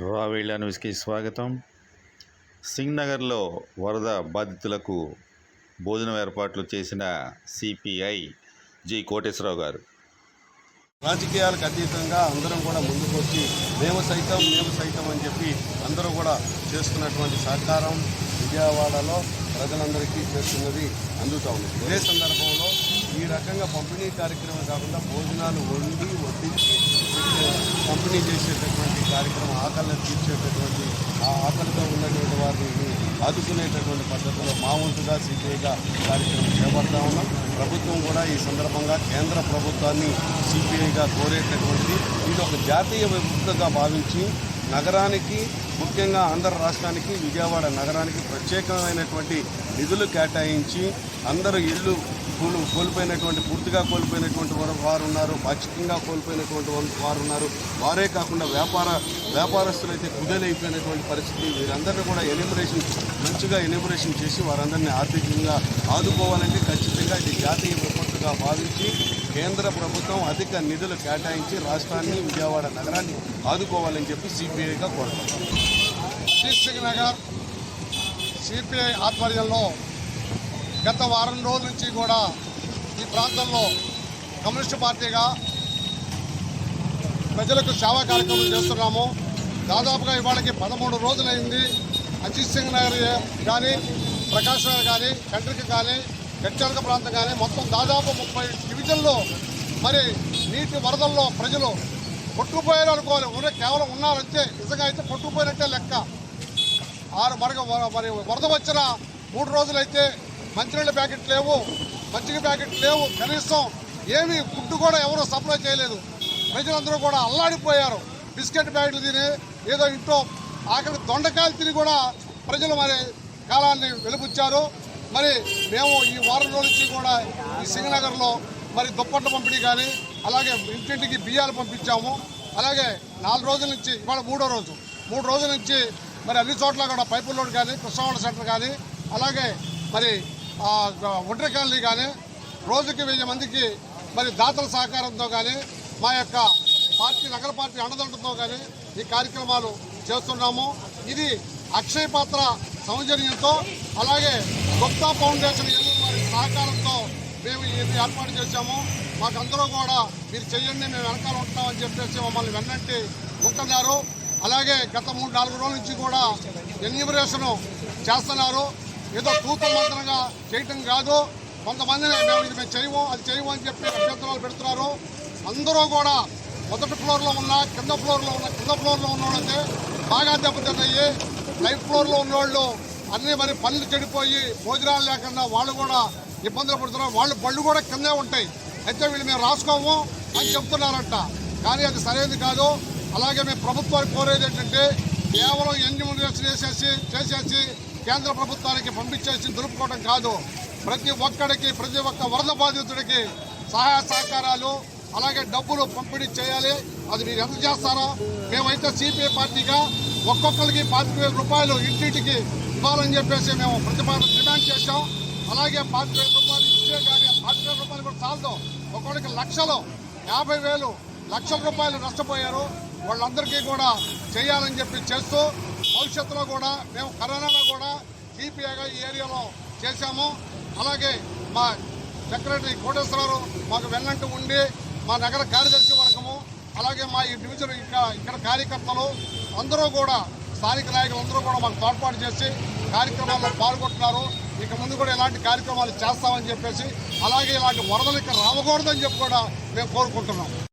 రావేళ్ళ న్యూస్కి స్వాగతం. సింగ్నగర్లో వరద బాధితులకు భోజనం ఏర్పాట్లు చేసిన సిపిఐ జి కోటేశ్వరరావు గారు. రాజకీయాలకు అతీతంగా అందరం కూడా ముందుకు వచ్చి మేము సైతం మేము సైతం అని చెప్పి అందరూ కూడా చేస్తున్నటువంటి సహకారం విజయవాడలో ప్రజలందరికీ చేస్తున్నది అందుతూ ఉంది. ఇదే సందర్భంలో ఈ రకంగా పంపిణీ కార్యక్రమం కాకుండా భోజనాలు వండి వడ్డించి పంపిణీ చేసేటటువంటి కార్యక్రమం ఆకలిని తీర్చేటటువంటి ఆ ఆకలితో ఉన్నటువంటి వారిని ఆదుకునేటటువంటి పద్ధతిలో మా వంతుగా సిపిఐగా కార్యక్రమం చేపడతా ఉన్నాం. ప్రభుత్వం కూడా ఈ సందర్భంగా కేంద్ర ప్రభుత్వాన్ని సిపిఐగా కోరేటటువంటిది ఇది ఒక జాతీయ విముక్తగా భావించి నగరానికి ముఖ్యంగా ఆంధ్ర రాష్ట్రానికి విజయవాడ నగరానికి ప్రత్యేకమైనటువంటి నిధులు కేటాయించి అందరూ ఇళ్ళు కూలు కోల్పోయినటువంటి పూర్తిగా కోల్పోయినటువంటి వారు వారు ఉన్నారు పాక్షికంగా కోల్పోయినటువంటి వారు- వారు ఉన్నారు వారే కాకుండా వ్యాపార వ్యాపారస్తులు అయితే కుదేలైపోయినటువంటి పరిస్థితి. వీరందరినీ కూడా ఎనిమరేషన్ మంచిగా ఎనిమరేషన్ చేసి వారందరినీ ఆర్థికంగా ఆదుకోవాలంటే ఖచ్చితంగా ఇది జాతీయ విపత్తుగా భావించి కేంద్ర ప్రభుత్వం అధిక నిధులు కేటాయించి రాష్ట్రాన్ని విజయవాడ నగరాన్ని ఆదుకోవాలని చెప్పి సిపిఐగా కోరుతున్నాం శ్రీసింగ్ నగర్ సిపిఐ ఆధ్వర్యంలో గత వారం రోజుల నుంచి కూడా ఈ ప్రాంతంలో కమ్యూనిస్టు పార్టీగా ప్రజలకు సేవా కార్యక్రమం చేస్తున్నాము. దాదాపుగా ఇవాళకి పదమూడు రోజులైంది. అజిత్ సింగ్ నగర్ కానీ ప్రకాష్ నగర్ కానీ కంట్రిక కానీ గచ్చలక ప్రాంతం కానీ మొత్తం దాదాపు ముప్పై డివిజన్లో మరి నీటి వరదల్లో ప్రజలు కొట్టుకుపోయారు అనుకోవాలి. ఊరే కేవలం ఉన్నారంటే నిజంగా అయితే కొట్టుకుపోయినట్టే లెక్క. ఆరు మరగ మరి వరద వచ్చిన మూడు రోజులైతే మంచినీళ్ళ ప్యాకెట్ లేవు మజ్జిగ ప్యాకెట్ లేవు కనీసం ఏమీ ఫుడ్ కూడా ఎవరూ సప్లై చేయలేదు. ప్రజలందరూ కూడా అల్లాడిపోయారు. బిస్కెట్ ప్యాకెట్లు తిని ఏదో ఇంట్లో ఆఖరి దొండకాయలు తిని కూడా ప్రజలు మరి కాలాన్ని వెలుపుచ్చారు. మరి మేము ఈ వారం రోజుల నుంచి కూడా ఈ సింగనగర్లో మరి దుప్పట్ల పంపిణీ కానీ అలాగే ఇంటింటికి బియ్యాలు పంపించాము. అలాగే నాలుగు రోజుల నుంచి ఇవాళ మూడో రోజు. మూడు రోజుల నుంచి మరి అన్ని చోట్ల కూడా పైపుల్లోడ్ కానీ కృష్ణవాడ సెంటర్ కానీ అలాగే మరి ఒంటరి కాలనీ కానీ రోజుకి వెయ్యి మందికి మరి దాతల సహకారంతో కానీ మా యొక్క పార్టీ నగర పార్టీ అండదండతో కానీ ఈ కార్యక్రమాలు చేస్తున్నాము. ఇది అక్షయ పాత్ర సౌజన్యంతో అలాగే గుప్తా ఫౌండేషన్ వారి సహకారంతో మేము ఇది ఏర్పాటు చేశాము. మాకందరూ కూడా మీరు చెయ్యండి మేము వెనకాల ఉంటామని చెప్పేసి మమ్మల్ని వెన్నంటి ఉంటున్నారు. అలాగే గత మూడు నాలుగు రోజుల నుంచి కూడా ఎన్యూమరేషన్ చేస్తున్నారు. ఏదో తూత మంత్రంగా చేయటం కాదు. కొంతమందిని మేము ఇది మేము చేయము అది చేయము అని చెప్పి అభ్యర్థులు పెడుతున్నారు. అందరూ కూడా మొదటి ఫ్లోర్లో ఉన్న కింద ఫ్లోర్లో ఉన్న కింద ఫ్లోర్లో ఉన్నవాళ్ళంటే బాగా దెబ్బతిన్నాయి. లైఫ్ ఫ్లోర్లో ఉన్నవాళ్ళు అన్నీ మరి పళ్ళు చెడిపోయి భోజనాలు లేకుండా వాళ్ళు కూడా ఇబ్బందులు పడుతున్నారు. వాళ్ళు బళ్ళు కూడా కిందే ఉంటాయి. అయితే వీళ్ళు మేము రాసుకోము అని చెప్తున్నారంట. కానీ అది సరైనది కాదు. అలాగే మేము ప్రభుత్వానికి కోరేది ఏంటంటే కేవలం ఎన్యూమరేషన్ చేసేసి చేసేసి కేంద్ర ప్రభుత్వానికి పంపించేసి దులుపుకోవడం కాదు. ప్రతి ఒక్కడికి ప్రతి ఒక్క వరద బాధితుడికి సహాయ సహకారాలు అలాగే డబ్బులు పంపిణీ చేయాలి. అది మీరు ఎంత చేస్తారో మేమైతే సిపిఐ పార్టీగా ఒక్కొక్కరికి పాతిక వేల రూపాయలు ఇంటింటికి ఇవ్వాలని చెప్పేసి మేము ప్రతిపాదన డిమాండ్ చేశాం. అలాగే పాతిక వేల రూపాయలు ఇస్తే కానీ పాతిక వేల రూపాయలు కూడా చాలదు. ఒక్కొక్కరికి లక్షలు యాభై వేలు లక్షల రూపాయలు నష్టపోయారు. వాళ్ళందరికీ కూడా చేయాలని చెప్పి చేస్తూ భవిష్యత్తులో కూడా మేము కరోనాలో కూడా సిపిఐగా ఈ ఏరియాలో చేశాము. అలాగే మా సెక్రటరీ కోటేశ్వరరావు మాకు వెన్నంటి ఉండి మా నగర కార్యదర్శి వర్గము అలాగే మా ఈ డివిజన్ ఇక్కడ ఇక్కడ కార్యకర్తలు అందరూ కూడా స్థానిక నాయకులు అందరూ కూడా మాకు తోడ్పాటు చేసి కార్యక్రమాల్లో పాల్గొంటున్నారు. ఇక ముందు కూడా ఇలాంటి కార్యక్రమాలు చేస్తామని చెప్పేసి అలాగే ఇలాంటి వరదలు ఇక్కడ రావకూడదని చెప్పి కూడా మేము కోరుకుంటున్నాం.